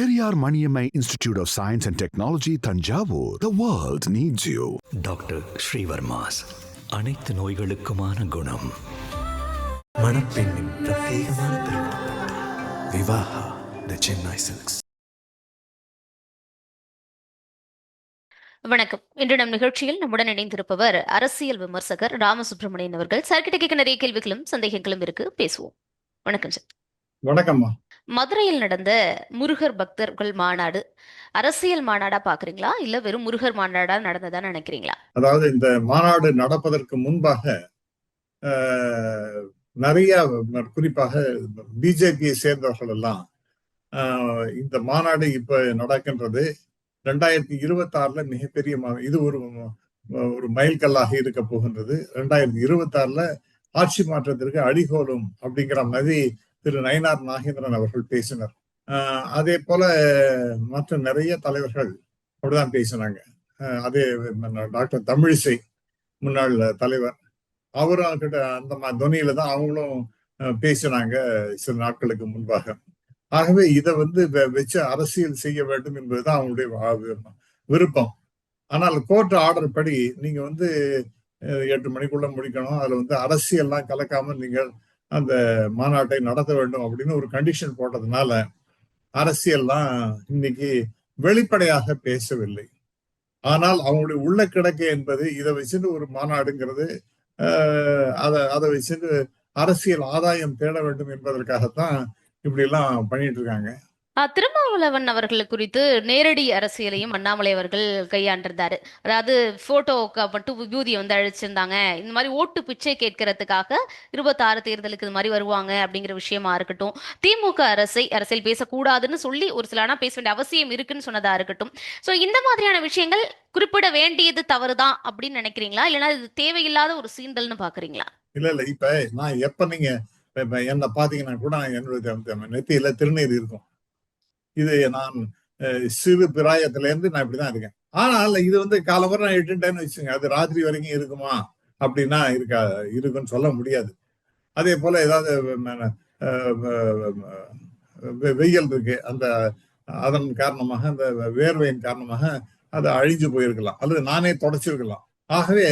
Periyar Maniammai Institute of Science and Technology, Tanjavur. The world needs you. Doctor Srivarma's அனைத்து நோய்களுக்குமான குணம். மணப்பெண்ணின் பிரத்யேகமான விவாஹா த Chennai silks வணக்கம். இன்று நம் நிகழ்ச்சியில் நம்முடன் இணைந்திருப்பவர் அரசியல் விமர்சகர் ராமசுப்ரமணியன் அவர்கள். சார்கிட்ட கேட்க நிறைய கேள்விகளும் சந்தேகங்களும் இருக்கு. பேசுவோம். வணக்கம் சார் வணக்கம்மா. மதுரையில் நடந்த முருகர் பக்தர்கள் மாநாடு அரசியல் மாநாடா பாக்குறீங்களா? இல்ல வெறும் முருகர் மாநாடா நடந்ததா நினைக்கிறீங்களா? அதாவது இந்த மாநாடு நடப்பதற்கு முன்பாக நிறைய குறிப்பாக பிஜேபியை சேர்ந்தவர்கள் எல்லாம் இந்த மாநாடு இப்ப நடக்கின்றது. ரெண்டாயிரத்தி இருபத்தி ஆறுல மிகப்பெரிய இது ஒரு ஒரு மைல்கல்லாக இருக்க போகின்றது. ரெண்டாயிரத்தி இருபத்தி ஆறுல ஆட்சி மாற்றத்திற்கு அடிகோலும் அப்படிங்கிற மாதிரி திரு நயினார் நாகேந்திரன் அவர்கள் பேசினார். அதே போல மற்ற நிறைய தலைவர்கள் அப்படிதான் பேசினாங்க. அஹ் அதே டாக்டர் தமிழிசை முன்னாள் தலைவர். அவரும் கிட்ட அந்த மா- தொனியில தான் அவங்களும் பேசினாங்க சில நாட்களுக்கு முன்பாக. ஆகவே இதை வந்து வச்சு அரசியல் செய்ய வேண்டும் என்பதுதான் அவங்களுடைய விருப்பம். ஆனால் கோர்ட் ஆர்டர் படி நீங்க வந்து எட்டு மணிக்குள்ள முடிக்கணும். அதுல வந்து அரசியல்லாம் கலக்காம நீங்கள் அந்த மாநாட்டை நடத்த வேண்டும் அப்படின்னு ஒரு கண்டிஷன் போட்டதுனால அரசியல்லாம் இன்னைக்கு வெளிப்படையாக பேசவில்லை. ஆனால் அவங்களுடைய உள்ள கிடக்கு என்பது இதை வச்சுட்டு ஒரு மாநாடுங்கிறது ஆஹ், அதை அதை வச்சுட்டு அரசியல் ஆதாயம் தேட வேண்டும் என்பதற்காகத்தான் இப்படி எல்லாம் பண்ணிட்டு இருக்காங்க. திருமாவளவன் அவர்கள் குறித்து நேரடி அரசியலையும் அண்ணாமலை அவர்கள் கையாண்டிருந்தாரு. அதாவது போட்டோவுக்கு மட்டும் விபூதியை வந்து அழிச்சிருந்தாங்க. இந்த மாதிரி ஓட்டு பிச்சை கேட்கறதுக்காக இருபத்தாறு தேர்தலுக்கு இது மாதிரி வருவாங்க அப்படிங்கிற விஷயமா இருக்கட்டும். திமுக அரசை அரசியல் பேசக்கூடாதுன்னு சொல்லி ஒரு சில ஆனா பேச வேண்டிய அவசியம் இருக்குன்னு சொன்னதா இருக்கட்டும். சோ இந்த மாதிரியான விஷயங்கள் குறிப்பிட வேண்டியது தவறுதான் அப்படின்னு நினைக்கிறீங்களா? இல்லைன்னா இது தேவையில்லாத ஒரு சீண்டல்னு பாக்குறீங்களா? இல்ல இல்ல. இப்ப நான் எப்ப நீங்க என்ன பாத்தீங்கன்னா கூட என்னுடைய நெத்தியில திருநீர் இருக்கும். இது நான் சிறு பிராயத்துல இருந்து நான் இப்படிதான் இருக்கேன். ஆனால் இது வந்து காலம்பரம் நான் எட்டுட்டேன்னு வச்சுங்க அது ராத்திரி வரைக்கும் இருக்குமா? அப்படின்னா இருக்கா இருக்குன்னு சொல்ல முடியாது. அதே போல ஏதாவது வெயில் இருக்கு. அந்த அதன் காரணமாக அந்த வேர்வையின் காரணமாக அது அழிஞ்சு போயிருக்கலாம். அல்லது நானே தொடச்சிருக்கலாம். ஆகவே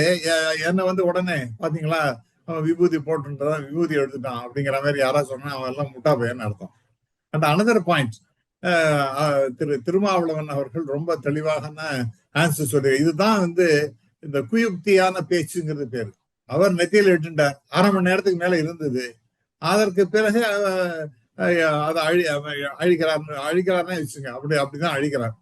என்னை வந்து உடனே பாத்தீங்களா? அவன் விபூதி போட்டுன்றதான் விபூதி எடுத்துட்டான். அப்படிங்கிற மாதிரி யாராவது சொன்னா அவன் எல்லாம் முட்டா பையன்னு அர்த்தம். And another point Thiru Thirumavalavan அவர்கள் ரொம்ப தெளிவாக ஆன்சர் சொல்லி இதுதான் வந்து இந்த குயுக்தியான பேச்சுங்கிறது பேரு. அவர் நெத்தியில் இட்டுட்டார். அரை மணி நேரத்துக்கு மேல இருந்தது. அதற்கு பிறகு அதை அழி அழிக்கிறார் அழிக்கிறார்னே வச்சுங்க. அப்படி அப்படிதான் அழிக்கிறார்.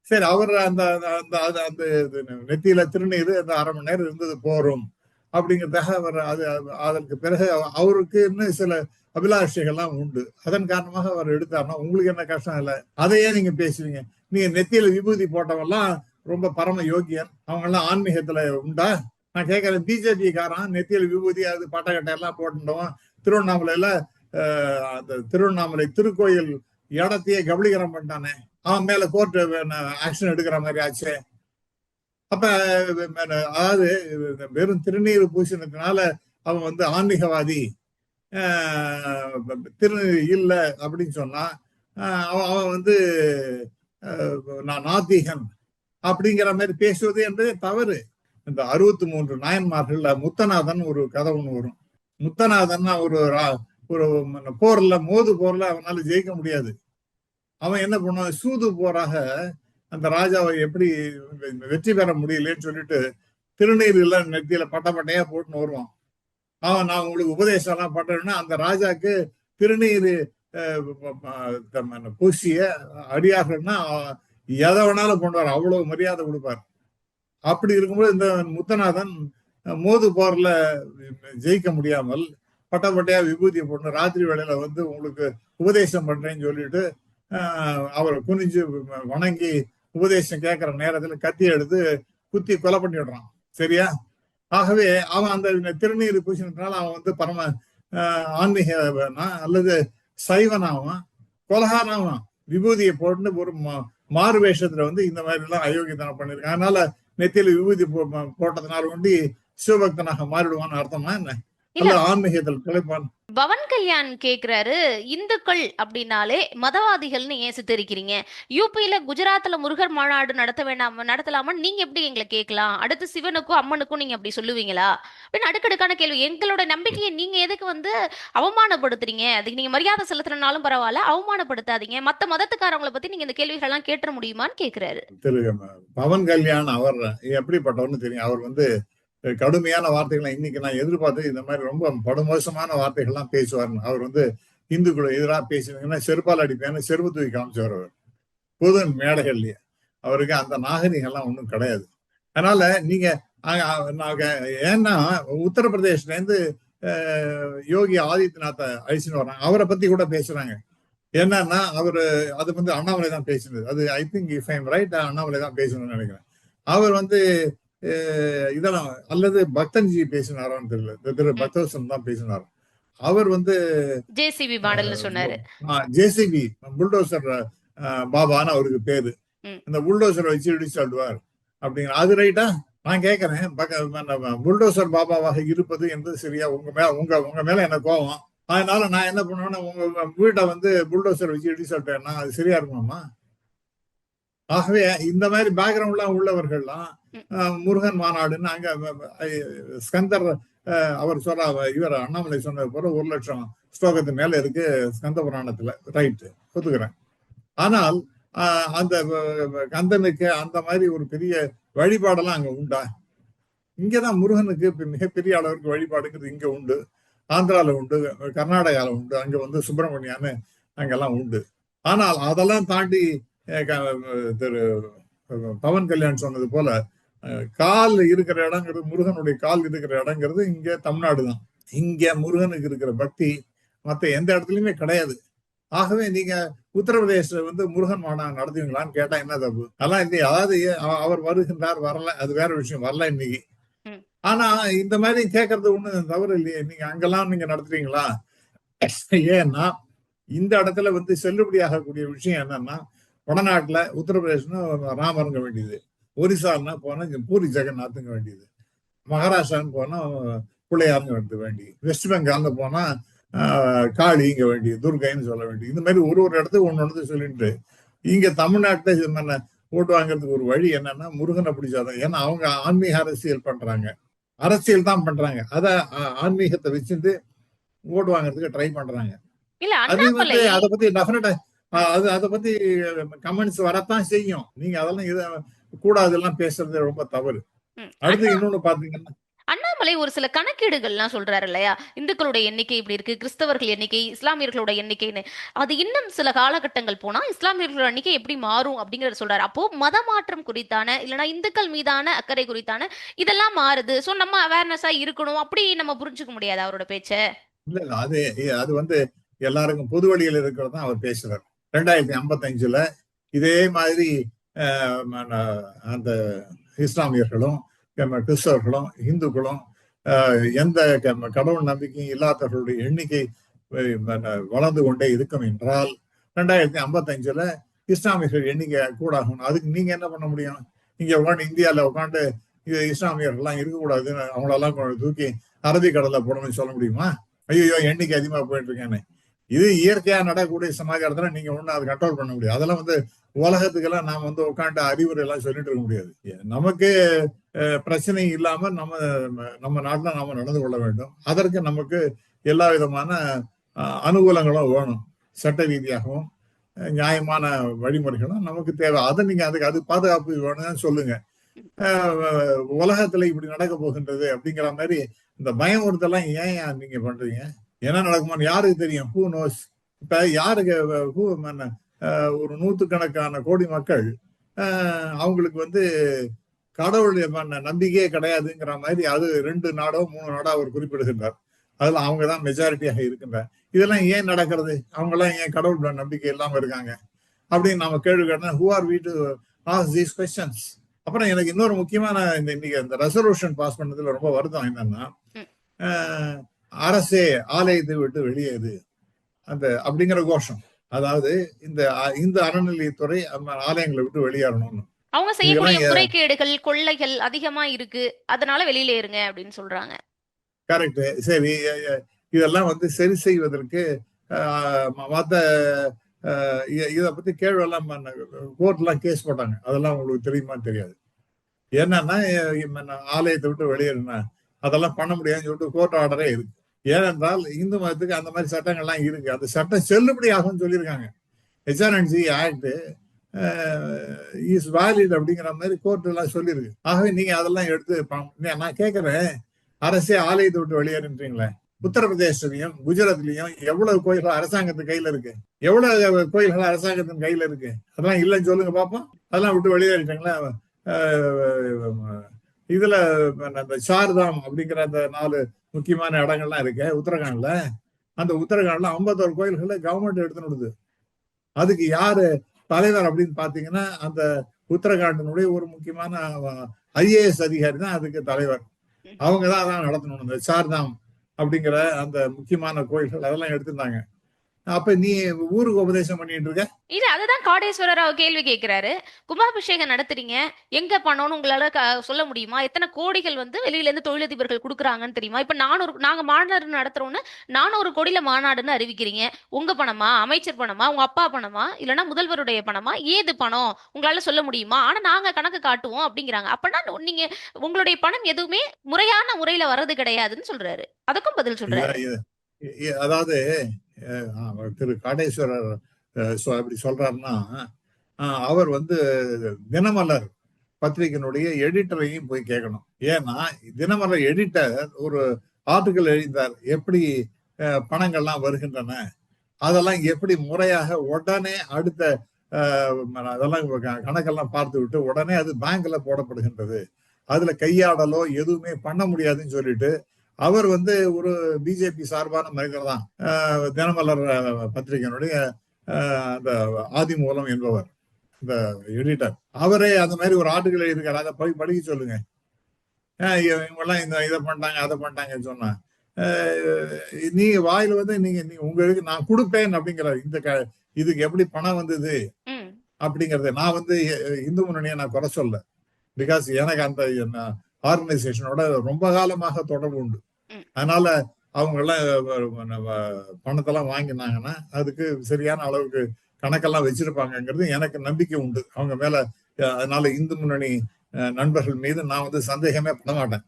சரி அவர் அந்த அந்த அந்த அந்த இது நெத்தியில திருநீர் அந்த அரை மணி நேரம் இருந்தது போரும். அப்படிங்கிறதாக அவர் அது அதற்கு பிறகு அவ- அவருக்கு இன்னும் சில அபிலாஷைகள்லாம் உண்டு. அதன் காரணமாக அவர் எடுத்தார்னா உங்களுக்கு என்ன கஷ்டம் இல்லை? அதையே நீங்க பேசுவீங்க. நீங்க நெத்தியில விபூதி போட்டவெல்லாம் ரொம்ப பரம யோகியன் அவங்க எல்லாம் ஆன்மீகத்துல உண்டா? நான் கேட்கறேன் பிஜேபி காரன் நெத்தியில விபூதி அது பட்டக்கட்டை எல்லாம் போட்டுட்டோம் திருவண்ணாமலையில அந்த திருவண்ணாமலை திருக்கோயில் இடத்தையே கபலீகரம் பண்ணிட்டானே. அவன் மேல கோர்ட் ஆக்ஷன் எடுக்கிற மாதிரி ஆச்சு. அப்ப அதாவது வெறும் திருநீர் பூசினதுனால அவன் வந்து ஆன்மீகவாதி. ஆஹ் இல்லை அப்படின்னு சொன்னா அவன் அவன் வந்து நான் நாத்திகன் அப்படிங்கிற மாதிரி பேசுவது என்பதே தவறு. இந்த அறுபத்தி மூன்று நாயன்மார்கள்ல முத்தநாதன் ஒரு கதை ஒன்று வரும். முத்தநாதன் ஒரு ஒரு போர்ல மோது போர்ல அவனால ஜெயிக்க முடியாது. அவன் என்ன பண்ணுவான்? சூது போராக அந்த ராஜாவை எப்படி வெற்றி பெற முடியலன்னு சொல்லிட்டு திருநீர் எல்லாம் நெத்தியில பட்ட பட்டையா போட்டுன்னு வருவான். அவன் நான் உங்களுக்கு உபதேசம் எல்லாம் பண்றேன்னா அந்த ராஜாக்கு திருநீர் பூசிய அடியார்கள்னா எதை வேணாலும் கொண்டு அவ்வளவு மரியாதை கொடுப்பார். அப்படி இருக்கும்போது இந்த முத்தநாதன் மோது போர்ல ஜெயிக்க முடியாமல் பட்டப்பட்டையா பட்டையா விபூதியை ராத்திரி வேளையில வந்து உங்களுக்கு உபதேசம் பண்றேன்னு சொல்லிட்டு அவரை குனிஞ்சு வணங்கி உபதேசம் கேட்கிற நேரத்துல கத்தி எடுத்து குத்தி கொலை பண்ணி விடுறான் சரியா? ஆகவே அவன் அந்த திருநீர் பூசினதுனால அவன் வந்து பரம ஆன்மீகனா அல்லது சைவனாவான் கொலகாரனாவான். விபூதியை போட்டு ஒரு மாறு வேஷத்துல வந்து இந்த மாதிரி எல்லாம் அயோக்கியத்தனம் பண்ணிருக்கான். அதனால நெத்தியில விபூதி போட்டதுனால ஒண்டி சிவபக்தனாக மாறிடுவான்னு அர்த்தமா என்ன? இல்ல. அல்ல ஆன்மீகத்தில் பிழைப்பான். பவன் கல்யாண் கேக்குறாரு இந்துக்கள் அப்படின்னாலே மதவாதிகள்னு ஏன் சித்தரிக்கிறீங்க? யூபியில குஜராத்ல முருகர் மாநாடு நடத்த வேண்டாம் நடத்தலாமா? நீங்க எப்படி எங்களை கேட்கலாம்? அடுத்து சிவனுக்கும் அம்மனுக்கும் நீங்க அப்படி சொல்லுவீங்களா? அப்படின்னு அடுக்கடுக்கான கேள்வி. எங்களோட நம்பிக்கையை நீங்க எதுக்கு வந்து அவமானப்படுத்துறீங்க? அதுக்கு நீங்க மரியாதை செலுத்துறனாலும் பரவாயில்ல அவமானப்படுத்தாதீங்க. மத்த மதத்துக்காரவங்களை பத்தி நீங்க இந்த கேள்விகள்லாம் கேட்டுற முடியுமான்னு கேக்குறாரு. பவன் கல்யாண் அவர் எப்படிப்பட்டவர்னு தெரியும். அவர் வந்து கடுமையான வார்த்தைகளை இன்னைக்கு நான் எதிர்பார்த்து இந்த மாதிரி ரொம்ப படுமோசமான வார்த்தைகள்லாம் பேசுவார்னு. அவர் வந்து இந்துக்களை எதிராக பேசினீங்கன்னா செருப்பால் அடிப்பேன்னு செருப்பு தூக்கி காமிச்சவர் அவர். பொது மேடைகள்லயே. அவருக்கு அந்த நாகரிகம்லாம் ஒன்றும் கிடையாது. அதனால நீங்க ஏன்னா உத்தரப்பிரதேஷ்ல இருந்து யோகி ஆதித்யநாத்தை அழிச்சுன்னு வர்றாங்க. அவரை பத்தி கூட பேசுறாங்க. என்னன்னா அவரு அது வந்து அண்ணாமலை தான் பேசினது. அது I think if I'm right Annamalai தான் பேசணும்னு நினைக்கிறேன். அவர் வந்து இதெல்லாம் அல்லது பக்தன்ஜி பேசினாரான்னு தெரியல. திரு- பக்தவசன் தான் பேசினார். அவர் வந்து ஜேசிபி மாடல்னு சொன்னாரு. ஜேசிபி புல்டோசர் பாபான்னு அவருக்கு பேரு. இந்த புல்டோசரை வச்சு இடிச்சு தள்ளுவார். அப்படிங்கிற அது ரைட்டா? நான் கேட்கறேன் புல்டோசர் பாபாவாக இருப்பது என்பது சரியா? உங்க மேல உங்க உங்க மேல என்ன கோவம்? அதனால நான் என்ன பண்ணுவேன்னா உங்க வீட்டை வந்து புல்டோசர் வச்சு இடிச்சு தள்ளிட்டேன்னா அது சரியா இருக்குமாமா ஆகவே இந்த மாதிரி பேக்ரவுண்ட்லாம் உள்ளவர்கள்லாம் முருகன் மாநாடுன்னு அங்க ஸ்கந்தர் அவர் சொல்ற இவர் அண்ணாமலை சொன்னது போல ஒரு லட்சம் ஸ்லோகத்து மேல இருக்கு ஸ்கந்த புராணத்துல. ரைட்டு ஒத்துக்கிறேன். ஆனால் ஆஹ், அந்த கந்தனுக்கு அந்த மாதிரி ஒரு பெரிய வழிபாடெல்லாம் அங்க உண்டா? இங்கதான் முருகனுக்கு மிகப்பெரிய அளவிற்கு வழிபாடுங்கிறது இங்க உண்டு. ஆந்திரால உண்டு கர்நாடகால உண்டு அங்க வந்து சுப்பிரமணியான்னு அங்கெல்லாம் உண்டு. ஆனால் அதெல்லாம் தாண்டி திரு பவன் கல்யாண் சொன்னது போல கால் இருக்கிற இடங்கிறது முருகனுடைய கால் இருக்கிற இடங்கிறது இங்க தமிழ்நாடு தான் இங்க முருகனுக்கு இருக்கிற பக்தி மத்த எந்த இடத்துலயுமே கிடையாது. ஆகவே நீங்க உத்தரப்பிரதேச வந்து முருகன் மாநாடு நடத்துவீங்களான்னு கேட்டா என்ன தப்பு? அதெல்லாம் இல்லையா. அதாவது அவ- அவர் வருகின்றார் வரல அது வேற விஷயம் வரல இன்னைக்கு. ஆனா இந்த மாதிரி கேட்கறது ஒண்ணு தவறு இல்லையே. நீங்க அங்கெல்லாம் நீங்க நடத்துறீங்களா? ஏன்னா இந்த இடத்துல வந்து செல்லுபடியாகக்கூடிய விஷயம் என்னன்னா வடநாட்டுல உத்தரப்பிரதேசம்னா ராமருங்க வேண்டியது. ஒரிசான்னா போனா இங்க பூரி ஜெகநாத்துங்க வேண்டியது. மகாராஷ்டிரான்னு போனா பிள்ளையாருங்க வேண்டியது. வேண்டி வெஸ்ட் பெங்கால்னு போனா ஆஹ், காளிங்க வேண்டிய துர்கைன்னு சொல்ல வேண்டிய இந்த மாதிரி ஒரு ஒரு இடத்துக்கு ஒண்ணு ஒன்று சொல்லிட்டு. இங்க தமிழ்நாட்டுல இது என்ன ஓட்டு வாங்குறதுக்கு ஒரு வழி என்னன்னா முருகனை பிடிச்சாதான். ஏன்னா அவங்க ஆன்மீக அரசியல் பண்றாங்க. அரசியல் தான் பண்றாங்க. அத ஆன்மீகத்தை வச்சுட்டு ஓட்டு வாங்குறதுக்கு ட்ரை பண்றாங்க. அது வந்து அதை பத்தி டெஃபினட்டா அது அதை பத்தி கமெண்ட்ஸ் வரத்தான் செய்யும். நீங்க அதெல்லாம் இத கூடாதெல்லாம் பேசுறது ரொம்ப தவறு. அடுத்து இன்னொன்னு பாத்தீங்கன்னா அண்ணாமலை ஒரு சில கணக்கீடுகள்லாம் சொல்றாரு இல்லையா? இந்துக்களுடைய எண்ணிக்கை இப்படி இருக்கு கிறிஸ்தவர்கள் எண்ணிக்கை இஸ்லாமியர்களோட எண்ணிக்கைன்னு. அது இன்னும் சில காலகட்டங்கள் போனா இஸ்லாமியர்களோட எண்ணிக்கை எப்படி மாறும் அப்படிங்கறத சொல்றாரு. அப்போ மத மாற்றம் குறித்தான இல்லனா இந்துக்கள் மீதான அக்கறை குறித்தான இதெல்லாம் மாறுது. சோ நம்ம அவேர்னஸா இருக்கணும். அப்படி நம்ம புரிஞ்சுக்க முடியாது அவரோட பேச்ச. இல்ல இல்ல. அது அது வந்து எல்லாருக்கும் பொது வழியில் இருக்கிறது தான் அவர் பேசுறார். ரெண்டாயிரத்தி ஐம்பத்தஞ்சுல இதே மாதிரி அந்த இஸ்லாமியர்களும் நம்ம கிறிஸ்தவர்களும் இந்துக்களும் எந்த கடவுள் நம்பிக்கையும் இல்லாதவர்களுடைய எண்ணிக்கை வளர்ந்து கொண்டே இருக்கும் என்றால் ரெண்டாயிரத்தி ஐம்பத்தஞ்சுல இஸ்லாமியர்கள் எண்ணிக்கை கூடாகணும் அதுக்கு நீங்க என்ன பண்ண முடியும்? இங்க உட்காந்து இந்தியால உட்காந்து இது இஸ்லாமியர்கள்லாம் இருக்கக்கூடாதுன்னு அவங்களெல்லாம் கொண்டு தூக்கி அரபிக்கடல்ல போடணும்னு சொல்ல முடியுமா? ஐயோ எண்ணிக்கை அதிகமாக போயிட்டு இருக்கேன்னு. இது இயற்கையா நடக்கக்கூடிய சமாச்சாரத்துல நீங்க ஒண்ணு அதை கண்ட்ரோல் பண்ண முடியாது. அதெல்லாம் வந்து உலகத்துக்கெல்லாம் நாம வந்து உட்காந்து அறிவுரை எல்லாம் சொல்லிட்டு இருக்க முடியாது. நமக்கு பிரச்சனை இல்லாம நம்ம நம்ம நாட்டுல நாம நடந்து கொள்ள வேண்டும். அதற்கு நமக்கு எல்லா விதமான அனுகூலங்களும் வேணும். சட்ட ரீதியாகவும் நியாயமான வழிமுறைகளும் நமக்கு தேவை. அதை நீங்க அதுக்கு அது பாதுகாப்பு வேணும்னு சொல்லுங்க. உலகத்துல இப்படி நடக்க போகின்றது அப்படிங்கிற மாதிரி இந்த பயமுறுத்தெல்லாம் ஏன் ஏன் நீங்க பண்றீங்க? என்ன நடக்குமான்னு யாருக்கு தெரியும்? ஹூ நோஸ் இப்ப யாருக்கு ஹூ ஒரு நூத்துக்கணக்கான கோடி மக்கள் அவங்களுக்கு வந்து கடவுள் மன்ன நம்பிக்கையே கிடையாதுங்கிற மாதிரி அது ரெண்டு நாடோ மூணு நாடோ அவர் குறிப்பிடுகின்றார். அதுல அவங்க தான் மெஜாரிட்டியாக இருக்கின்றார். இதெல்லாம் ஏன் நடக்கிறது? அவங்க எல்லாம் ஏன் கடவுள் மேல நம்பிக்கை இல்லாம இருக்காங்க? அப்படின்னு நாம கேள்வி கேட்டா who are we to ask these questions அப்புறம் எனக்கு இன்னொரு முக்கியமான இந்த இன்னைக்கு இந்த ரெசல்யூஷன் பாஸ் பண்ணதுல ரொம்ப வருத்தம் என்னன்னா அரசே ஆலயத்தை விட்டு வெளியேறு அந்த அப்படிங்கிற கோஷம். அதாவது இந்த இந்த அறநிலையத்துறை ஆலயங்களை விட்டு வெளியேறணும்னு. அவங்க செய்யக்கூடிய முறைகேடுகள் கொள்ளைகள் அதிகமா இருக்கு. அதனால வெளியில இருங்க அப்படின்னு சொல்றாங்க. கரெக்ட் சரி இதெல்லாம் வந்து சரி செய்வதற்கு ஆஹ், ம- மத்த ஆஹ், இ- இத பத்தி கேள்வி எல்லாம் கோர்ட்லாம் கேஸ் போட்டாங்க. அதெல்லாம் உங்களுக்கு தெரியுமா தெரியாது. என்னன்னா ஆலயத்தை விட்டு வெளியேறினா அதெல்லாம் பண்ண முடியாதுன்னு சொல்லிட்டு கோர்ட் ஆர்டரே இருக்கு. ஏனென்றால் இந்து மதத்துக்கு அந்த மாதிரி சட்டங்கள்லாம் இருக்கு. அந்த சட்டம் செல்லுபடி ஆகும்னு சொல்லியிருக்காங்க. ஹெச்ஆர்என்சி ஆக்ட் இஸ் வேலிட் அப்படிங்கிற மாதிரி கோர்ட் எல்லாம் சொல்லியிருக்கு. ஆகவே நீங்க அதெல்லாம் எடுத்து நான் கேட்கிறேன். அரசே ஆலயத்தை விட்டு வெளியேறுன்றீங்களே உத்தரப்பிரதேசலையும் குஜராத்லயும் எவ்வளவு கோயில்கள் அரசாங்கத்து கையில இருக்கு? எவ்வளவு கோயில்கள் அரசாங்கத்தின் கையில இருக்கு? அதெல்லாம் இல்லைன்னு சொல்லுங்க பாப்போம். அதெல்லாம் விட்டு வெளியேறிட்டாங்களா இதுல அந்த சார்தாம் அப்படிங்கிற அந்த நாலு முக்கியமான இடங்கள்லாம் இருக்கு. உத்தரகாண்ட்ல. அந்த உத்தரகாண்ட்ல ஐம்பத்தோரு கோயில்களை கவர்மெண்ட் எடுத்துன்னு விடுது. அதுக்கு யாரு தலைவர் அப்படின்னு பாத்தீங்கன்னா அந்த உத்தரகாண்டினுடைய ஒரு முக்கியமான ஐஏஎஸ் அதிகாரி தான் அதுக்கு தலைவர். அவங்க தான் அதான் நடத்தணும். இந்த சார்தாம் அப்படிங்கிற அந்த முக்கியமான கோயில்கள் அதெல்லாம் எடுத்திருந்தாங்க. அப்ப நீ ஊருக்கு உபதேசம் பண்ணிட்டு இருக்க? இல்ல அதுதான் காடேஸ்வரர் கேள்வி கேட்கிறாரு கும்பாபிஷேகம் நடத்துறீங்க. எங்க பணம்னு உங்களால சொல்ல முடியுமா? எத்தனை கோடிகள் வந்து வெளியில இருந்து தொழிலதிபர்கள் கொடுக்குறாங்கன்னு தெரியுமா? இப்ப நானூறு நாங்க மாநாடு நடத்துறோம்னு நானூறு கோடியில மாநாடுன்னு அறிவிக்கிறீங்க. உங்க பணமா? அமைச்சர் பணமா? உங்க அப்பா பணமா? இல்லைன்னா முதல்வருடைய பணமா? ஏது பணம்? உங்களால சொல்ல முடியுமா? ஆனா நாங்க கணக்கு காட்டுவோம் அப்படிங்கிறாங்க. அப்பனா நீங்க உங்களுடைய பணம் எதுவுமே முறையான முறையில வர்றது கிடையாதுன்னு சொல்றாரு. அதுக்கும் பதில் சொல்றாரு. அதாவது திரு காடேஸ்வரர் அப்படி சொல்றாருன்னா அவர் வந்து தினமலர் பத்திரிகையினுடைய எடிட்டரையும் போய் கேட்கணும் ஏன்னா தினமலர் எடிட்டர் ஒரு ஆர்டிக்கல் எழுதினார் எப்படி பணங்கள்லாம் வருகின்றன அதெல்லாம் எப்படி முறையாக உடனே அடுத்த அதெல்லாம் கணக்கெல்லாம் பார்த்து விட்டு உடனே அது பேங்க்ல போடப்படுகின்றது. அதுல கையாடலோ எதுவுமே பண்ண முடியாதுன்னு சொல்லிட்டு அவர் வந்து ஒரு பிஜேபி சார்பான மனிதர் தான். தினமலர் பத்திரிகையினுடைய அந்த ஆதிமூலம் என்பவர் இந்த எடிட்டர். அவரே அந்த மாதிரி ஒரு ஆர்டிகல் எழுதியிருக்காரு. அதை போய் படிக்க சொல்லுங்க. இவங்கெல்லாம் இந்த இதை பண்ணிட்டாங்க அதை பண்ணிட்டாங்கன்னு சொன்னா. நீங்க வாயில வந்து நீங்க நீங்க உங்களுக்கு நான் கொடுப்பேன் அப்படிங்கிற இந்த இதுக்கு எப்படி பணம் வந்தது? அப்படிங்கறது நான் வந்து இந்து முன்னணியை நான் குறை சொல்ல. பிகாஸ் எனக்கு அந்த ஆர்கனைசேஷனோட ரொம்ப காலமாக தொடர்பு உண்டு. அதனால அவங்க எல்லாம் பணத்தெல்லாம் வாங்கினாங்கன்னா அதுக்கு சரியான அளவுக்கு கணக்கெல்லாம் வச்சிருப்பாங்கங்கிறது எனக்கு நம்பிக்கை உண்டு. அவங்க மேல அதனால இந்து முன்னணி நண்பர்கள் மீது நான் வந்து சந்தேகமே பண்ண மாட்டேன்.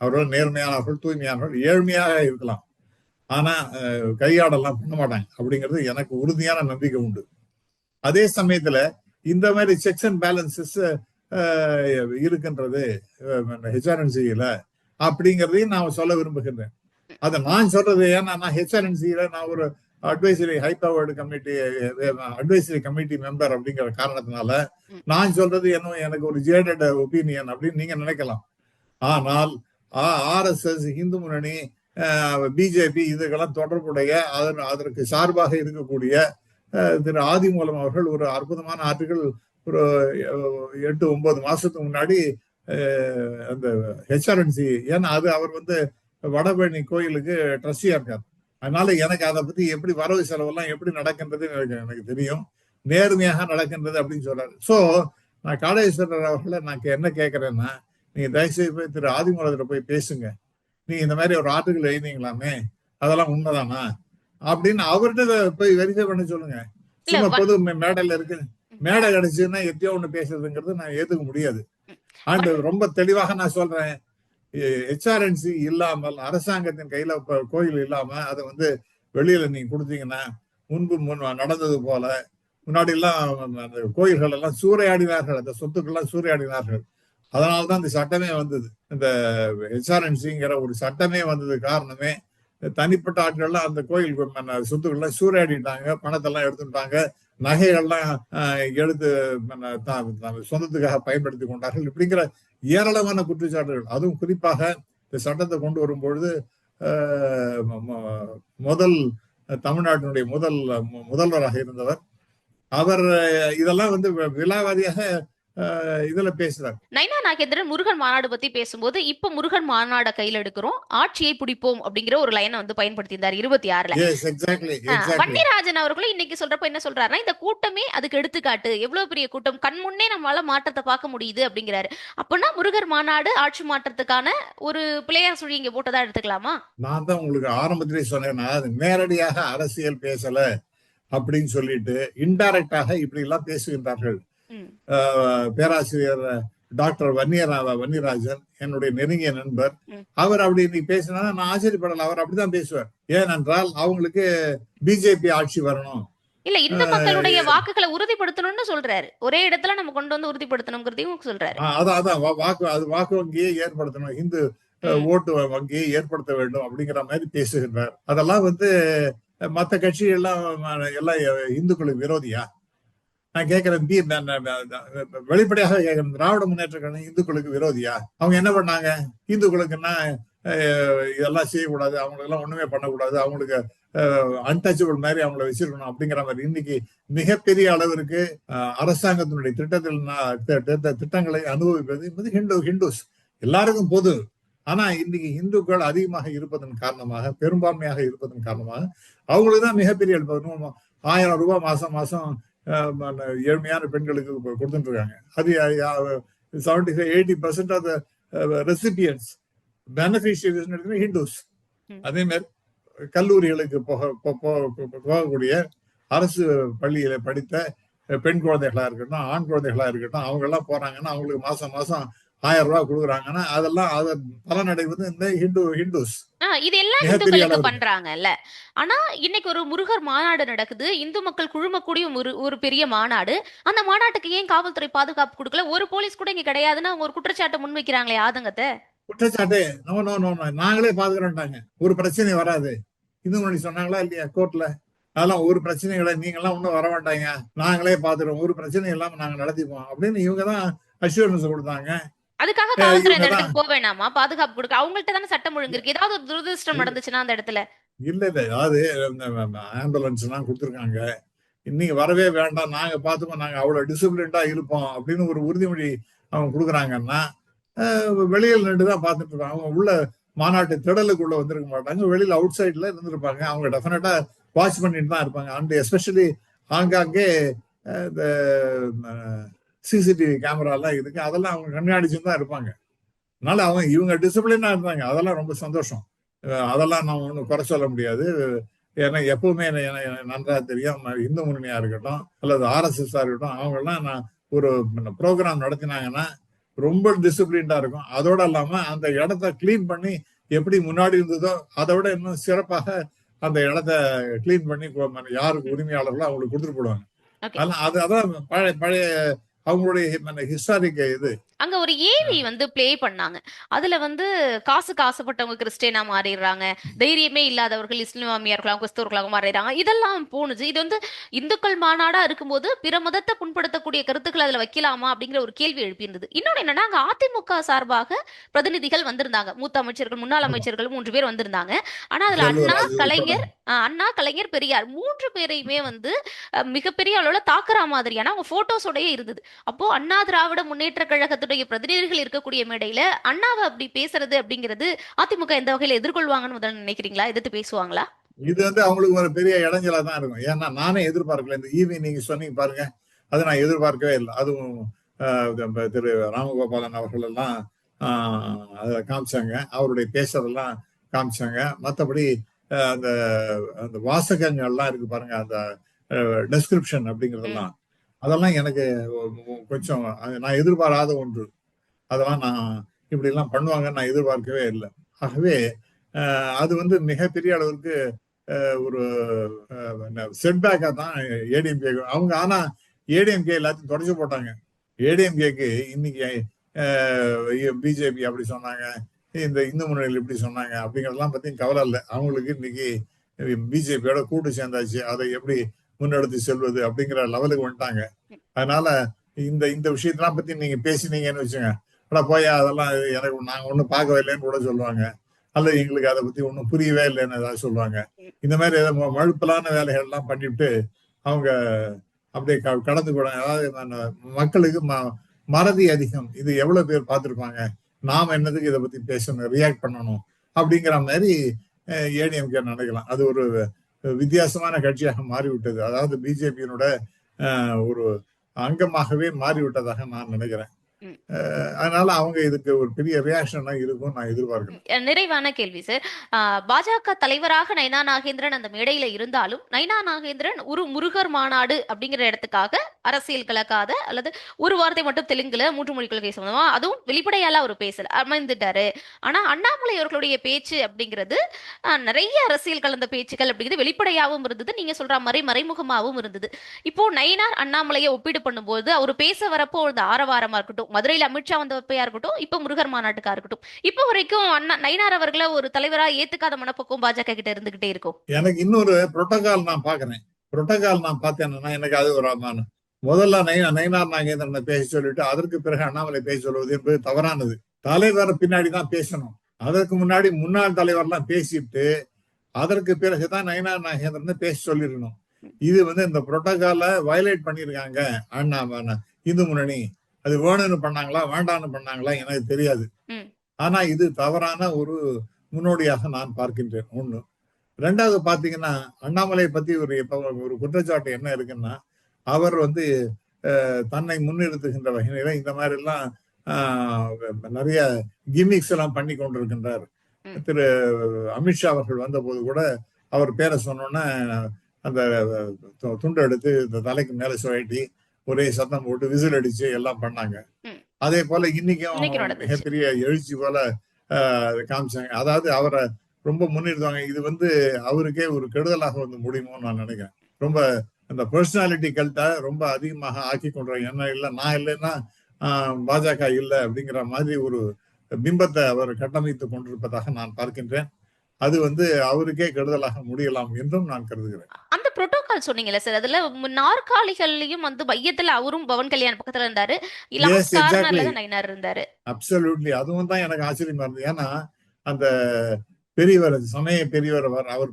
அவர்கள் நேர்மையானவர்கள் தூய்மையானவர்கள் ஏழ்மையாக இருக்கலாம். ஆனா கையாடெல்லாம் பண்ண மாட்டாங்க. அப்படிங்கிறது எனக்கு உறுதியான நம்பிக்கை உண்டு. அதே சமயத்துல இந்த மாதிரி செக்ஸ் அண்ட் பேலன்சஸ் இருக்கின்றது ஹெச்ஆர்என்சியில அப்படிங்கிறதையும் நான் சொல்ல விரும்புகின்றேன் அதை நான் சொல்றது ஏன்னா நான் ஹெச்ஆர்என்சியில நான் ஒரு advisory high powered committee advisory committee member அப்படிங்கிற காரணத்தினால. நான் சொல்றது என்ன எனக்கு ஒரு ஜேடட் ஒப்பீனியன் அப்படின்னு நீங்க நினைக்கலாம் ஆனால் ஆர்எஸ்எஸ் இந்து முன்னணி பிஜேபி இதுக்கெல்லாம் தொடர்புடைய அதன் அதற்கு சார்பாக இருக்கக்கூடிய திரு ஆதிமூலம் அவர்கள் ஒரு அற்புதமான ஆர்டிகள் ஒரு எட்டு ஒன்பது மாசத்துக்கு முன்னாடி அந்த ஹெச்ஆர்என்சி ஏன்னா அது அவர் வந்து வடபழனி கோயிலுக்கு ட்ரஸ்டியா இருக்கார். அதனால எனக்கு அதை பத்தி எப்படி வரவு செலவெல்லாம் எப்படி நடக்கின்றது எனக்கு எனக்கு தெரியும். நேர்மையாக நடக்கின்றது அப்படின்னு சொல்றாரு. சோ நான் காடேஸ்வரர் அவர்களை நான் என்ன கேட்கறேன்னா நீங்க தயவுசெய்து போய் திரு ஆதிமூலத்துல போய் பேசுங்க. நீங்க இந்த மாதிரி ஒரு ஆர்டிகல் எழுதிங்களாமே அதெல்லாம் உண்மைதானா? அப்படின்னு அவர்கிட்ட போய் வெரிஃபை பண்ண சொல்லுங்க. சும்மா பொது மேடையில இருக்கு. மேடை கிடைச்சுன்னா எத்தையோ ஒண்ணு பேசுறதுங்கிறது நான் ஏத்துக்க முடியாது. ஆண்டு ரொம்ப தெளிவாக நான் சொல்றேன். ஹெச்ஆர்என்சி இல்லாமல் அரசாங்கத்தின் கையில கோயில் இல்லாம அதை வந்து வெளியில நீங்க கொடுத்தீங்கன்னா முன்பு முன் நடந்தது போல முன்னாடி எல்லாம் அந்த கோயில்கள் எல்லாம் சூறையாடினார்கள் அந்த சொத்துக்கள்லாம் சூறையாடினார்கள். அதனாலதான் இந்த சட்டமே வந்தது. இந்த ஹெச்ஆர்என்சிங்கிற ஒரு சட்டமே வந்தது காரணமே தனிப்பட்ட ஆட்கள்லாம் அந்த கோயில் சொத்துக்கள்லாம் சூறையாடிட்டாங்க பணத்தெல்லாம் எடுத்துட்டாங்க. நகைகள்லாம் எடுத்து சொந்தத்துக்காக பயன்படுத்தி கொண்டார்கள். இப்படிங்கிற ஏராளமான குற்றச்சாட்டுகள். அதுவும் குறிப்பாக இந்த சட்டத்தை கொண்டு வரும்பொழுது ஆஹ், முதல் தமிழ்நாட்டினுடைய முதல் முதல்வராக இருந்தவர். அவர் இதெல்லாம் வந்து வி- விலாவாரியாக இதுல பேசுறாரு நைனா நாகேந்திரன் முருகன் மாநாடு பத்தி பேசும்போது இப்ப முருகன் மாநாட கையில எடுக்கிறோம். ஆட்சியை பிடிப்போம் அப்படிங்கிற ஒரு லைனை வந்து பயன்படுத்தியிருந்தார் இருபத்தி ஆறுல. வன்னிராஜன் அவர்களும் இன்னைக்கு சொல்றப்ப என்ன சொல்றாருன்னா இந்த கூட்டமே அதுக்கு எடுத்துக்காட்டு. எவ்வளவு பெரிய கூட்டம்? கண் முன்னே நம்மளால மாற்றத்தை பார்க்க முடியுது அப்படிங்கிறாரு. அப்பனா முருகர் மாநாடு ஆட்சி மாற்றத்துக்கான ஒரு பிள்ளையார் சுழி இங்க போட்டதா எடுத்துக்கலாமா? நான் தான் உங்களுக்கு ஆரம்பத்திலே சொன்னேன்னா அது நேரடியாக அரசியல் பேசல அப்படின்னு சொல்லிட்டு இன்டைரக்டாக இப்படி எல்லாம் பேசுகின்றார்கள். பேராசிரியர் டாக்டர் வன்னியரா வன்னியராஜன் என்னுடைய நெருங்கிய நண்பர். அவர் அப்படி இன்னைக்கு பேசினா நான் ஆச்சரியப்படல. அவர் அப்படிதான் பேசுவார். ஏனென்றால் அவங்களுக்கு பிஜேபி ஆட்சி வரணும். இல்ல இந்து மக்களுடைய வாக்குகளை உறுதிப்படுத்தணும்னு சொல்றாரு. ஒரே இடத்துல நம்ம கொண்டு வந்து உறுதிப்படுத்தணுங்கிறதையும் சொல்றாரு. அதான் அதான். வாக்கு அது வாக்கு வங்கியை ஏற்படுத்தணும். இந்து. ஓட்டு வங்கியை ஏற்படுத்த வேண்டும் அப்படிங்கிற மாதிரி பேசுகின்றார். அதெல்லாம் வந்து மத்த கட்சி எல்லாம் எல்லாம் இந்துக்களுக்கு விரோதியா? நான் கேட்கிறேன் பி வெளிப்படையாக கேட்கிறேன் திராவிட முன்னேற்ற கழகம் இந்துக்களுக்கு விரோதியா? அவங்க என்ன பண்ணாங்க? இந்துக்களுக்குன்னா இதெல்லாம் செய்யக்கூடாது அவங்களுக்கு எல்லாம் ஒண்ணுமே பண்ணக்கூடாது அவங்களுக்கு அன்டச்சபிள் மாதிரி அவங்கள வச்சிருக்கணும் அப்படிங்கிற மாதிரி. இன்னைக்கு மிகப்பெரிய அளவிற்கு அஹ், அரசாங்கத்தினுடைய திட்டத்தில் திட்டங்களை அனுபவிப்பது என்பது ஹிந்து ஹிந்துஸ். எல்லாருக்கும் பொது. ஆனா இன்னைக்கு இந்துக்கள் அதிகமாக இருப்பதன் காரணமாக பெரும்பான்மையாக இருப்பதன் காரணமாக அவங்களுக்கு தான் மிகப்பெரிய ஆயிரம் ரூபாய் மாசம் மாசம் ஏழ்மையான பெண்களுக்கு கொடுத்துட்டு இருக்காங்க அது seventy five eighty percent of recipients beneficiaries Hindus. அதே மாதிரி கல்லூரிகளுக்கு போக போகக்கூடிய அரசு பள்ளியில படித்த பெண் குழந்தைகளா இருக்கட்டும் ஆண் குழந்தைகளா இருக்கட்டும் அவங்க எல்லாம் போறாங்கன்னா அவங்களுக்கு மாசம் மாசம் ஆயிரம் ரூபாய் கொடுக்குறாங்கன்னா அதெல்லாம் அதை பலனடைவது இந்த ஹிந்து ஹிந்துஸ். இது எல்லாம் இந்துக்களுக்கு. பண்றாங்கல்ல. ஆனா இன்னைக்கு ஒரு முருகர் மாநாடு நடக்குது. இந்து மக்கள் குழுமக்கூடிய ஒரு ஒரு பெரிய மாநாடு. அந்த மாநாட்டுக்கு ஏன் காவல்துறை பாதுகாப்பு கொடுக்கல? ஒரு போலீஸ் கூட இங்க கிடையாதுன்னு அவங்க ஒரு குற்றச்சாட்டை முன்வைக்கிறாங்களே ஆதங்கத்தை. குற்றச்சாட்டு? நோ நோ நோ நாங்களே பாதுகாட்டாங்க ஒரு பிரச்சனை வராது. இந்து மொழி சொன்னாங்களா இல்லையா கோர்ட்ல? அதெல்லாம் ஒரு பிரச்சனைகளை நீங்க எல்லாம் ஒண்ணும் வர வேண்டாங்க நாங்களே பாத்துறோம் ஒரு பிரச்சனை இல்லாம நாங்க நடத்திப்போம் அப்படின்னு இவங்க தான் அஷூரன்ஸ் கொடுத்தாங்க. அதுக்காக காவல்துறை அந்த. இடத்துக்கு போக வேணாமா? பாதுகாப்பு கொடுக்க. அவங்கள்ட்ட தானே சட்டம் ஒழுங்கு இருக்கு ஏதாவது ஒரு துரதிருஷ்டம். நடந்துச்சுன்னா அந்த இடத்துல. இல்ல இல்ல. அதாவது ஆம்புலன்ஸ் எல்லாம் கொடுத்துருக்காங்க. இன்னைக்கு வரவே வேண்டாம். நாங்க பார்த்துப்போம் நாங்க அவ்வளவு டிசிப்ளின்டா இருப்போம் அப்படின்னு ஒரு உறுதிமொழி அவங்க கொடுக்குறாங்கன்னா வெளியில் நின்று தான் பார்த்துட்டு இருக்காங்க. அவங்க உள்ள மாநாட்டு திடலுக்குள்ள வந்திருக்க மாட்டாங்க. வெளியில அவுட் சைட்ல இருந்திருப்பாங்க. அவங்க டெஃபினட்டா வாட்ச் பண்ணிட்டு தான் இருப்பாங்க. அண்ட் எஸ்பெஷலி ஆங்காங்கே இந்த சிசிடிவி கேமரா எல்லாம் இருக்கு. அதெல்லாம் அவங்க கண்காணிச்சுட்டு தான் இருப்பாங்க. அதனால அவங்க இவங்க டிசிப்ளினா இருந்தாங்க. அதெல்லாம் ரொம்ப சந்தோஷம். அதெல்லாம் நான் ஒன்றும் குறை சொல்ல முடியாது. ஏன்னா எப்பவுமே நன்றா தெரியும். இந்து முன்னணியா இருக்கட்டும் அல்லது ஆர்எஸ்எஸ் இருக்கட்டும் அவங்கெல்லாம் நான் ஒரு ப்ரோக்ராம் நடத்தினாங்கன்னா ரொம்ப டிசிப்ளின்டா இருக்கும். அதோட இல்லாம அந்த இடத்த க்ளீன் பண்ணி எப்படி முன்னாடி இருந்ததோ அதை விட இன்னும் சிறப்பாக அந்த இடத்த க்ளீன் பண்ணி யாருக்கு உரிமையாளர்களோ அவங்களுக்கு கொடுத்துட்டு போடுவாங்க. அதெல்லாம் அது அதான் பழைய பழைய அவங்களுடைய ஹிஸ்டாரிக் இது. அங்க ஒரு ஏவி வந்து ப்ளே பண்ணாங்க. அதுல வந்து காசுக்கு ஆசைப்பட்டவங்க கிறிஸ்டியனா மாறிடுறாங்க. தைரியமே இல்லாதவர்கள் இஸ்லாமியர்களாக கிறிஸ்தவர்களாக மாறிடுறாங்க. இதெல்லாம் போணுச்சு. இது வந்து இந்துக்கள் மாநாடா இருக்கும்போது பிற மதத்தை புண்படுத்தக்கூடிய கருத்துக்கள் அதுல வைக்கலாமா அப்படிங்கிற ஒரு கேள்வி எழுப்பியிருந்தது. இன்னொன்னு என்னன்னா அங்க அதிமுக சார்பாக பிரதிநிதிகள் வந்திருந்தாங்க. மூத்த அமைச்சர்கள் முன்னாள் அமைச்சர்கள் மூன்று பேர் வந்திருந்தாங்க. ஆனா அதுல அண்ணா. கலைஞர் அண்ணா கலைஞர் பெரியார் மூன்று பேரையுமே வந்து மிகப்பெரிய அளவுல தாக்குற மாதிரியான அவங்க போட்டோஸோடயே இருந்தது. அப்போ அண்ணா திராவிட முன்னேற்ற கழகத்துடைய பிரதிநிதிகள் இருக்கக்கூடிய மேடையில அண்ணாவை அப்படி பேசுறது அப்படிங்கிறது அதிமுக எந்த வகையில எதிர்கொள்வாங்கன்னு முதல்ல நினைக்கிறீங்களா? எதிர்த்து பேசுவாங்களா? இது வந்து அவங்களுக்கு ஒரு பெரிய இடைஞ்சலா தான் இருக்கும். ஏன்னா நானே எதிர்பார்க்கல. இந்த ஈவி நீங்க சொன்னீங்க பாருங்க. அது நான் எதிர்பார்க்கவே இல்லை. அதுவும் ஆஹ், திரு ராமகோபாலன் அவர்கள் எல்லாம் ஆஹ், அதை காமிச்சாங்க. அவருடைய பேசுறதெல்லாம் காமிச்சாங்க. மற்றபடி அந்த அந்த வாசகங்கள்லாம் இருக்கு பாருங்க. அந்த டெஸ்கிரிப்ஷன் அப்படிங்கறதெல்லாம். அதெல்லாம் எனக்கு கொஞ்சம் அது நான் எதிர்பாராத ஒன்று. அதெல்லாம் நான் இப்படிலாம் பண்ணுவாங்கன்னு நான் எதிர்பார்க்கவே இல்லை. ஆகவே அது வந்து மிகப்பெரிய அளவிற்கு ஒரு செட்பேக்காக தான் ஏடிஎம்கே அவங்க ஆனால் ஏடிஎம்கே எல்லாத்தையும் தொடச்சு போட்டாங்க. ஏடிஎம்கேக்கு இன்னைக்கு பிஜேபி அப்படி சொன்னாங்க இந்த இந்து முன்னணியில் இப்படி சொன்னாங்க அப்படிங்கிறதெல்லாம் பற்றியும் கவலை இல்லை. அவங்களுக்கு இன்னைக்கு பிஜேபியோட கூட்டு சேர்ந்தாச்சு. அதை எப்படி முன்னெடுத்து செல்வது அப்படிங்கிற லெவலுக்கு வந்துட்டாங்க. அதனால இந்த இந்த விஷயத்தெல்லாம் பத்தி நீங்க பேசினீங்கன்னு வச்சுங்க. ஆனா போய் அதெல்லாம் எனக்கு நாங்க ஒண்ணும் பார்க்கவே இல்லைன்னு கூட சொல்லுவாங்க. அல்லது எங்களுக்கு அதை பத்தி ஒன்றும் புரியவே இல்லைன்னு ஏதாவது சொல்லுவாங்க. இந்த மாதிரி ஏதோ மழுப்பலான வேலைகள் எல்லாம் பண்ணிட்டு அவங்க அப்படியே க- கடந்து போனாங்க அதாவது மக்களுக்கு ம- மறதி அதிகம். இது எவ்வளவு பேர் பார்த்திருப்பாங்க? நாம என்னதுக்கு இதை பத்தி பேசணும் ரியாக்ட் பண்ணணும் அப்படிங்கிற மாதிரி ஏடிஎம்கே நினைக்கலாம். அது ஒரு வித்தியாசமான கட்சியாக மாறிவிட்டது. அதாவது பிஜேபியினோட ஒரு அங்கமாகவே மாறிவிட்டதாக நான் நினைக்கிறேன். அதனால அவங்க இதுக்கு ஒரு பெரிய ரியாக்ஷனா இருக்கும் நான் எதிர்பார்க்கிறேன். நிறைவான கேள்வி சார் பாஜக தலைவராக நைனா நாகேந்திரன் அந்த மேடையில இருந்தாலும் நைனா நாகேந்திரன் ஒரு முருகர் மாநாடு அப்படிங்கிற இடத்துக்காக அரசியல் கலக்காத அல்லது ஒரு வார்த்தை மட்டும் தெலுங்குல மூன்று மொழி கொள்கை சம்பந்தமா அதுவும் வெளிப்படையால அவர் பேசல அமைந்துட்டாரு. ஆனா அண்ணாமலை அவர்களுடைய பேச்சு அப்படிங்கிறது நிறைய அரசியல் கலந்த பேச்சுக்கள் அப்படிங்கிறது வெளிப்படையாகவும் இருந்தது. நீங்க சொல்ற மாதிரி மறைமுகமாகவும் இருந்தது. இப்போ நயினார் அண்ணாமலையை ஒப்பீடு பண்ணும்போது அவர் பேச வரப்போ அந்த ஆரவாரமா இருக்கட்டும் மதுரையில் அமித்ஷா வந்தப்பையா இருக்கட்டும் இப்போ முருகர் மாநாட்டுக்கா இருக்கட்டும். இப்போ வரைக்கும் அண்ணா நயினார் அவர்களை ஒரு தலைவரா ஏத்துக்காத மனப்பக்கம் பாஜக கிட்ட இருந்துகிட்டே இருக்கும். எனக்கு இன்னொரு புரோட்டோகால் நான் பாக்குறேன். புரோட்டோகால் நான் பார்த்தேன்னா எனக்கு அது ஒரு அவமானம் முதல்ல நை- நயினார் நாகேந்திரனை பேச சொல்லிட்டு அதற்கு பிறகு அண்ணாமலை பேச சொல்வது என்பது தவறானது. தலைவர் பின்னாடி தான் பேசணும். அதற்கு முன்னாடி முன்னாள் தலைவர்லாம் பேசிட்டு அதற்கு பிறகு தான் நயினார் நாகேந்திரன் பேச சொல்லிருக்கணும் இது வந்து இந்த புரோட்டோகால வயலேட் பண்ணியிருக்காங்க அண்ணா, இந்து முன்னணி. அது வேணும்னு பண்ணாங்களா வேண்டாம்னு பண்ணாங்களா எனக்கு தெரியாது. ஆனா இது தவறான ஒரு முன்னோடியாக நான் பார்க்கின்றேன் ஒண்ணு ரெண்டாவது பாத்தீங்கன்னா அண்ணாமலை பத்தி ஒரு ஒரு குற்றச்சாட்டு என்ன இருக்குன்னா அவர் வந்து தன்னை முன்னிறுத்துகின்ற வகையில இந்த மாதிரி எல்லாம் ஆஹ், நிறைய கிமிக்ஸ் எல்லாம் பண்ணி கொண்டிருக்கின்றார். திரு அமித்ஷா அவர்கள் வந்தபோது கூட அவர் பேரை சொன்னோன்னே அந்த துண்டை எடுத்து இந்த தலைக்கு மேல சுழட்டி ஒரே சத்தம் போட்டு விசில் அடிச்சு எல்லாம் பண்ணாங்க. அதே போல இன்னைக்கும். மிகப்பெரிய எழுச்சி போல காமிச்சாங்க. அதாவது அவரை ரொம்ப முன்னிறுத்துவாங்க. இது வந்து அவருக்கே ஒரு கெடுதலாக வந்து முடியுமோன்னு நான் நினைக்கிறேன். ரொம்ப அந்த பர்சனாலிட்டி கல்ட்டை ரொம்ப அதிகமாக ஆக்கி கொண்டாங்க என்ன இல்லை நான் இல்லைன்னா பாஜக இல்லை அப்படிங்கிற மாதிரி ஒரு பிம்பத்தை அவர் கட்டமைத்து கொண்டிருப்பதாக நான் பார்க்கின்றேன். அது வந்து அவருக்கே கெடுதலாக முடியலாம் என்றும் நான் கருதுகிறேன். புரோட்டோகால் சொன்னீங்கல்ல சார் அதுல நாற்காலிகள்லயும் வந்து மையத்துல அவரும் பவன் கல்யாண் பக்கத்துல இருந்தாரு. தான் நயினார் இருந்தாரு. அப்சல்யூட்லி அதுவும் தான் எனக்கு ஆச்சரியமா இருந்தது. ஏன்னா அந்த பெரியவர் சமய பெரியவர் அவர்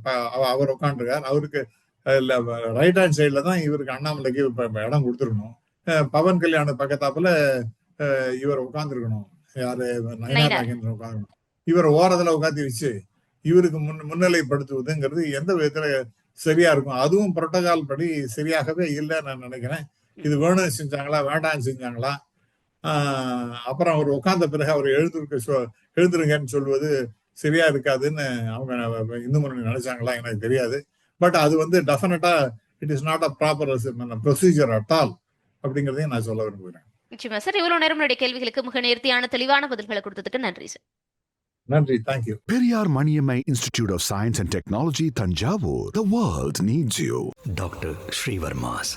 அவர் உட்காந்துருக்கார் அவருக்கு ரைட் ஹேண்ட் சைட்ல தான் இவருக்கு அண்ணாமலைக்கு இடம் கொடுத்துருக்கணும். பவன் கல்யாண பக்கத்தாப்புல இவர் உட்காந்துருக்கணும் யாரு? நயனா. நாகேந்திரன் உட்காந்துருக்கணும் இவர் ஓரத்துல உட்காந்து வச்சு இவருக்கு முன் முன்னிலைப்படுத்துவதுங்கிறது எந்த விதத்துல சரியா இருக்கும். அதுவும் புரோட்டோகால் படி சரியாகவே இல்லை நான் நினைக்கிறேன். இது வேணும்னு செஞ்சாங்களா? வேண்டாம்னு செஞ்சாங்களா? அப்புறம் அவர் உட்கார்ந்த பிறகு அவர் எழுந்திருக்க சொ- எழுந்திருங்கன்னு சொல்வது சரியா இருக்காதுன்னு அவங்க இந்து முன்னணி நினைச்சாங்களா எனக்கு தெரியாது. பட் அது வந்து டெஃபினட்டா it is not a proper procedure at all அப்படிங்கறதையும் நான் சொல்ல விரும்புகிறேன். நிச்சயமா. சார் இவ்வளவு நேரம் கேள்விகளுக்கு மிக நேர்த்தியான தெளிவான பதில்களை கொடுத்ததுக்கு நன்றி சார். நன்றி thank you Periyar Maniammai Institute of Science and Technology, Tanjavur. The world needs you. Doctor Srivarma's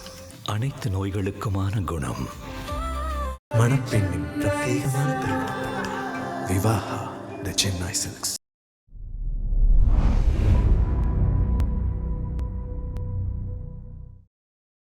அனைத்து நோய்களுக்குமான குணம் மணப்பெண்ணின் பிரத்யேகமான திருமணம் விவாஹா த சென்னை சில்க்ஸ்